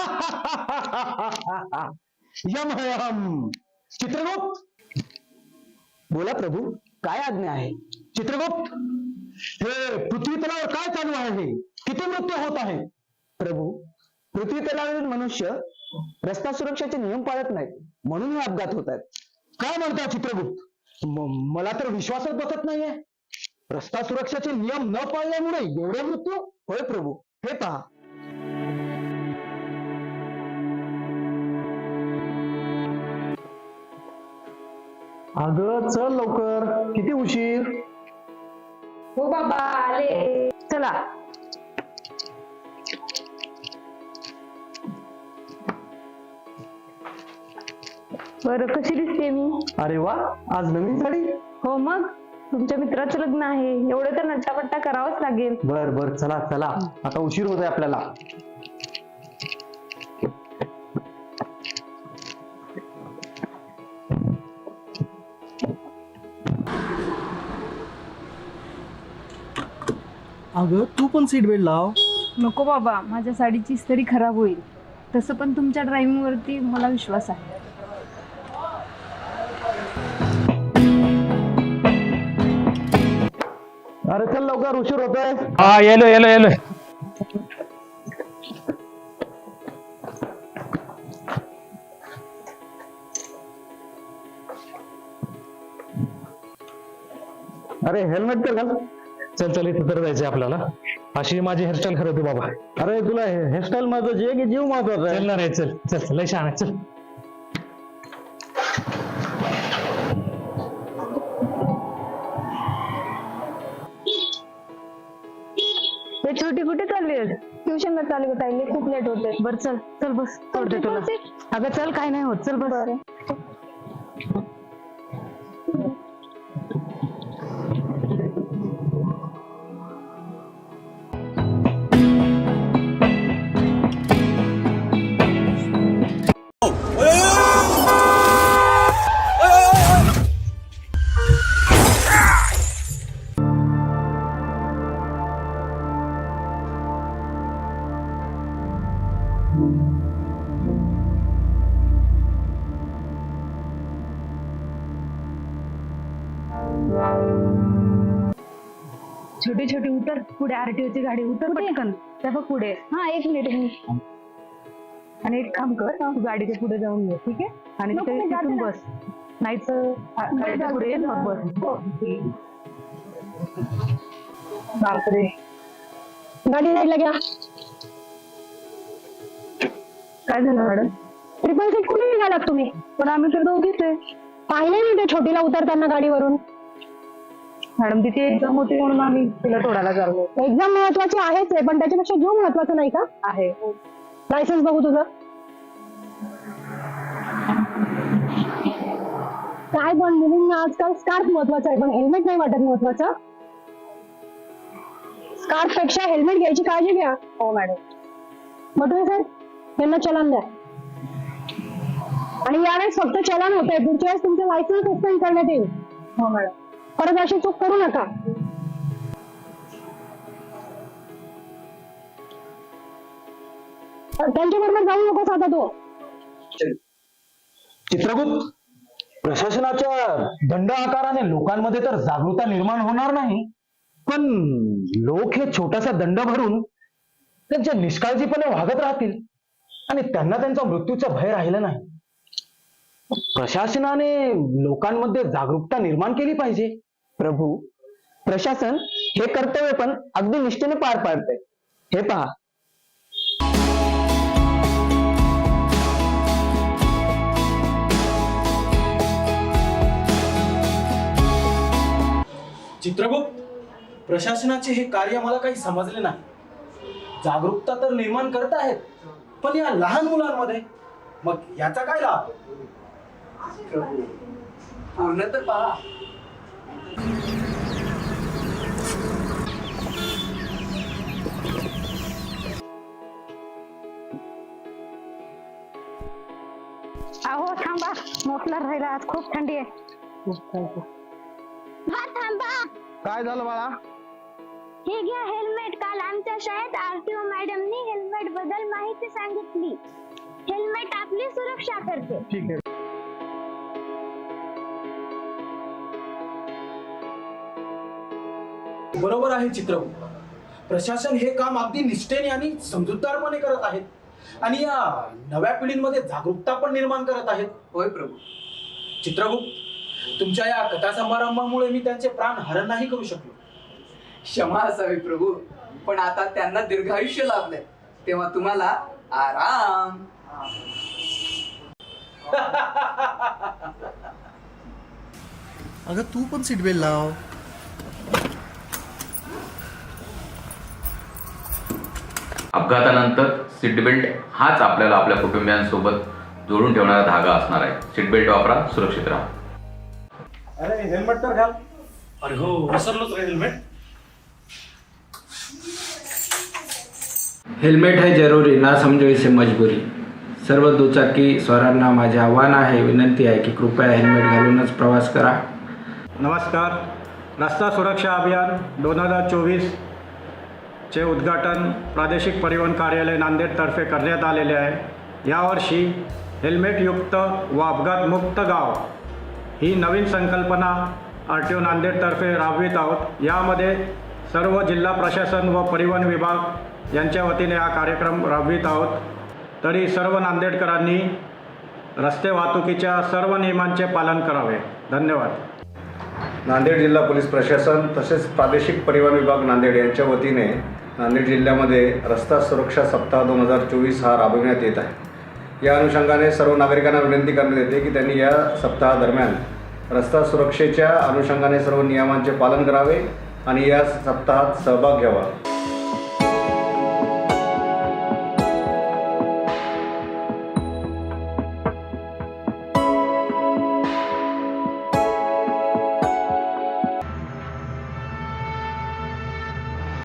M M Chitragupta. बोला प्रभू काय आज्ञा आहे? चित्रगुप्त. हे पृथ्वीतलावर काय चालू आहे? किती मृत्यू होत आहे? प्रभू पृथ्वीतलावरील मनुष्य रस्ता सुरक्षेचे नियम पाळत नाहीत म्हणून हे अपघात होत आहेत. काय म्हणता चित्रगुप्त? मला तर विश्वासच बसत नाहीये. रस्ता सुरक्षेचे नियम न पाळल्यामुळे एवढे मृत्यू? होय प्रभू हे पहा. अगं चल लवकर. किती उशीर? हो बाबा आले. चला. बरं कशी दिसते मी? अरे वा आज नवीन साडी? हो मग. तुमच्या मित्राचं लग्न आहे. एवढं तर नट्टापट्टा करावाच लागेल. बर बर. चला चला. आता उशीर होतोय आपल्याला. अगं तू पण सीट बेल्ट लाव. नको बाबा माझ्या साडीची इस्त्री खराब होईल. तसं पण तुमच्या ड्रायव्हिंग वरती मला विश्वास आहे. अरे चल लवकर उशीर होतोय. हा येलो येलो येलो. अरे हेल्मेट तर घाल. चल चल इथं तर जायचंय आपल्याला. अशी माझी हेअरस्टाईल खरं होती बाबा. अरे तुला हेअरस्टाईल महत्वाची आहे की जीव महत्त्वाचा आहे. चल ना रे चल चल लय छान आहे चल. हे छोटी कुठे चालली आहेस? ट्युशनला चालू होता खूप लेट होते बरं चल चल बस सोडते तुला. अगं चल काय नाही होत चल बस. छोटी छोटी उतर पुढे आरटीओची गाडी उतर पटकन. त्या बघ पुढे. हा एक मिनिट आणि एक काम कर तू गाडीच्या पुढे जाऊन ये ठीक आहे? आणि नको, तिथे मी जाते तिथून ना. बस. नाहीच गाडीच्या पुढे ये मग बस. बापरे. गाडी साईडला घ्या. काय झालं मॅडम? ट्रिपल सीट कुठे निघालात तुम्ही? पण आम्ही तर दोघीच आहे. पाहिले मी ते छोटीला उतरताना गाडीवरून. मॅडम तिथे एक्झाम होती म्हणून आम्ही तिला सोडायला चाललो एक्झाम महत्वाची आहेच आहे पण त्याच्यापेक्षा जीव महत्त्वाचा नाही का? आहे. लायसन्स बघू तुझं. काय पण मुलींना आजकाल स्कार्फ महत्त्वाचा आहे पण हेल्मेट नाही वाटत महत्वाचं. स्कार्फपेक्षा हेल्मेट घ्यायची काळजी घ्या. हो मॅडम. म्हटलं सर यांना चलन द्या. आणि यावेळेस फक्त चलन होत आहे पुढच्या वेळेस तुमचं लायसन्स सस्पेंड करण्यात येईल. हो मॅडम. परत अशी चूक करू नका. त्यांच्या बरोबर जाऊ नकोस आता तू. चित्रगुप्त प्रशासनाच्या दंड आकाराने लोकांमध्ये तर जागृता निर्माण होणार नाही पण लोक हे छोटासा दंड भरून त्यांच्या निष्काळजीपणे वागत राहतील आणि त्यांना त्यांचा मृत्यूचा भय राहिलं नाही. प्रशासनाने लोकांमध्ये जागरूकता निर्माण केली पाहिजे. प्रभू प्रशासन हे कर्तव्य पण अगदी निष्ठेने पार पाडते हे पहा. चित्रगुप्त प्रशासनाचे हे कार्य मला काही समजले नाही. जागरूकता तर निर्माण करत आहेत पण या लहान मुलांमध्ये मग याचा काय लाभ? पूर्ण तर पहा. अहो थांबा. मोठला राहिला आज खूप थंडी आहे. थांबा. काय झालं बाळा? हे घ्या हेल्मेट. काल आमच्या शाळेत आरटीओ मॅडमनी हेल्मेटबद्दल माहिती सांगितली. हेल्मेट आपली सुरक्षा करते. ठीक आहे. बरोबर आहे चित्रगुप्त प्रशासन हे काम अगदी निष्ठेने आणि समजूतदारपणे करत आहेत. आणि या नव्या पिढींमध्ये जागरूकता पण निर्माण करत आहेत. होय प्रभू. चित्रगुप्त तुमच्या या कथा समारंभामुळे मी त्यांचे प्राण हरण नाही करू शकलो. क्षमा असावी प्रभू पण आता त्यांना दीर्घायुष्य लाभलंय. तेव्हा तुम्हाला आराम. अगं तू पण सीट बेल्ट लाव. अपघातानंतर सीटबेल्ट हाच आपल्याला आपल्या कुटुंबियांसोबत जोडून ठेवणारा धागा असणार आहे. सीटबेल्ट वापरा सुरक्षित राहा. अरे हेल्मेट तर घाल. अरे हो विसरलोच रे हेल्मेट. हेल्मेट है जरुरी ना समजो इसे मजबुरी. सर्व दुचाकी स्वारांना माझे आव्हान आहे विनंती आहे की कृपया हेल्मेट घालूनच प्रवास करा. नमस्कार. रस्ता सुरक्षा अभियान दोन हजार चोवीस चे उद्घाटन प्रादेशिक परिवहन कार्यालय नांदेडतर्फे करण्यात आलेले आहे. यावर्षी हेल्मेटयुक्त व अपघातमुक्त गाव ही नवीन संकल्पना आर टी ओ नांदेडतर्फे राबवित आहोत. यामध्ये सर्व जिल्हा प्रशासन व परिवहन विभाग यांच्या वतीने हा कार्यक्रम राबवित आहोत. तरी सर्व नांदेडकरांनी रस्ते वाहतुकीच्या सर्व नियमांचे पालन करावे. धन्यवाद. नांदेड जिल्हा पोलीस प्रशासन तसेच प्रादेशिक परिवहन विभाग नांदेड यांच्या वतीने नांदेड जिल्ह्यामध्ये रस्ता सुरक्षा सप्ताह दोन हजार चोवीस हा राबविण्यात येत आहे. या अनुषंगाने सर्व नागरिकांना विनंती करण्यात येते की त्यांनी या सप्ताहादरम्यान रस्ता सुरक्षेच्या अनुषंगाने सर्व नियमांचे पालन करावे आणि या सप्ताहात सहभाग घ्यावा.